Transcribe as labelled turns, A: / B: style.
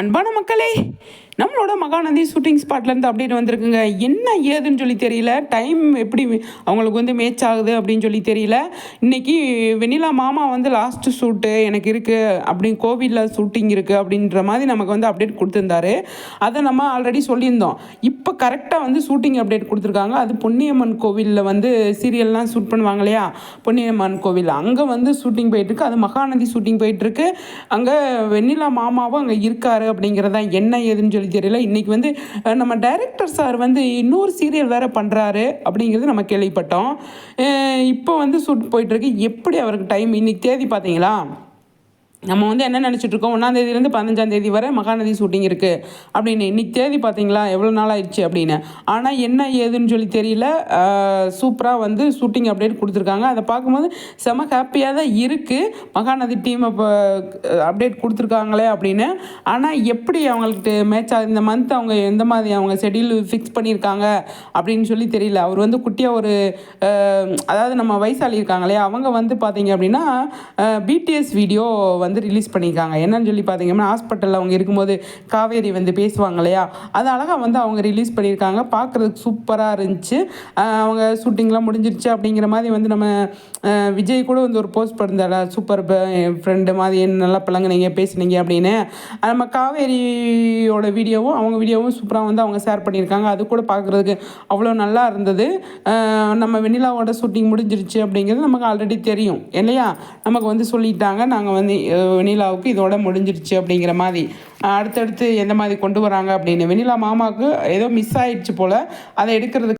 A: அன்பான மக்களே நம்மளோட மகாநதி ஷூட்டிங் ஸ்பாட்லேருந்து அப்டேட் வந்திருக்குங்க. என்ன ஏதுன்னு சொல்லி தெரியல. டைம் எப்படி அவங்களுக்கு வந்து மேட்ச் ஆகுது அப்படின்னு சொல்லி தெரியல. இன்னைக்கு வெண்ணிலா மாமா வந்து லாஸ்ட்டு ஷூட்டு எனக்கு இருக்குது அப்படின்னு கோவிலில் ஷூட்டிங் இருக்குது அப்படின்ற மாதிரி நமக்கு வந்து அப்டேட் கொடுத்துருந்தாரு. அதை நம்ம ஆல்ரெடி சொல்லியிருந்தோம். இப்போ கரெக்டாக வந்து ஷூட்டிங் அப்டேட் கொடுத்துருக்காங்க. அது பொன்னியம்மன் கோவிலில் வந்து சீரியல்லாம் ஷூட் பண்ணுவாங்க இல்லையா? பொன்னியம்மன் கோவில். அங்கே வந்து ஷூட்டிங் போயிட்டுருக்கு அது மகாநதி ஷூட்டிங் போயிட்டுருக்கு அங்கே வெண்ணிலா மாமாவும் அங்கே இருக்காரு. அப்படிங்கிறதா என்ன ஏதுன்னு சொல்லி தெரியல. இன்றைக்கி வந்து நம்ம டைரக்டர் சார் வந்து இன்னொரு சீரியல் வேறு பண்ணுறாரு அப்படிங்கிறது நம்ம கேள்விப்பட்டோம். இப்போ வந்து ஷூட் போயிட்டுருக்கு எப்படி அவருக்கு டைம் இன்றைக்கி தேதி பார்த்தீங்களா? நம்ம வந்து என்ன நினச்சிட்ருக்கோம் ஒன்றாந்தேதியிலேருந்து பதினஞ்சாம் தேதி வரை மகாநதி ஷூட்டிங் இருக்குது அப்படின்னு இன்னைக்கு தேதி பார்த்தீங்களா எவ்வளோ நாள் ஆயிடுச்சு அப்படின்னு. ஆனால் என்ன ஏதுன்னு சொல்லி தெரியல. சூப்பராக வந்து ஷூட்டிங் அப்டேட் கொடுத்துருக்காங்க. அதை பார்க்கும்போது செம ஹாப்பியாக தான் இருக்குது மகாநதி டீம் இப்போ அப்டேட் கொடுத்துருக்காங்களே அப்படின்னு. ஆனால் எப்படி அவங்களுக்கு மேட்ச் ஆகுது இந்த மந்த் அவங்க எந்த மாதிரி அவங்க ஷெடியூல் ஃபிக்ஸ் பண்ணியிருக்காங்க அப்படின்னு சொல்லி தெரியல. அவர் வந்து குட்டியாக ஒரு அதாவது நம்ம வயசாளி இருக்காங்களே அவங்க வந்து பார்த்தீங்க அப்படின்னா பிடிஎஸ் வீடியோ வந்து வந்து ரிலீஸ் பண்ணியிருக்காங்க. என்னன்னு சொல்லி பார்த்தீங்கன்னா ஹாஸ்பிட்டலில் அவங்க இருக்கும்போது காவேரி வந்து பேசுவாங்க இல்லையா? அது அழகாக வந்து அவங்க ரிலீஸ் பண்ணியிருக்காங்க. பார்க்குறதுக்கு சூப்பராக இருந்துச்சு. அவங்க ஷூட்டிங்லாம் முடிஞ்சிருச்சு அப்படிங்கிற மாதிரி வந்து நம்ம விஜய் கூட வந்து ஒரு போஸ்ட் பண்ணிருந்தால சூப்பர் ஃப்ரெண்டு மாதிரி என்ன நல்லா பிள்ளைங்க பேசுனீங்க அப்படின்னு. நம்ம காவேரியோட வீடியோவும் அவங்க வீடியோவும் சூப்பராக வந்து அவங்க ஷேர் பண்ணியிருக்காங்க. அது கூட பார்க்குறதுக்கு அவ்வளோ நல்லா இருந்தது. நம்ம வெண்ணிலாவோட ஷூட்டிங் முடிஞ்சிருச்சு அப்படிங்கிறது நமக்கு ஆல்ரெடி தெரியும் இல்லையா? நமக்கு வந்து சொல்லிட்டாங்க. நாங்கள் வந்து வெனிலாவுக்கு இதோட முடிஞ்சிருச்சு அப்படிங்கிற மாதிரி. அடுத்தடுத்து எந்த மாதிரி கொண்டு வராங்க அப்படின்னு. வெனிலா மாமாவுக்கு ஏதோ மிஸ் ஆயிடுச்சு போல். அதை எடுக்கிறதுக்கு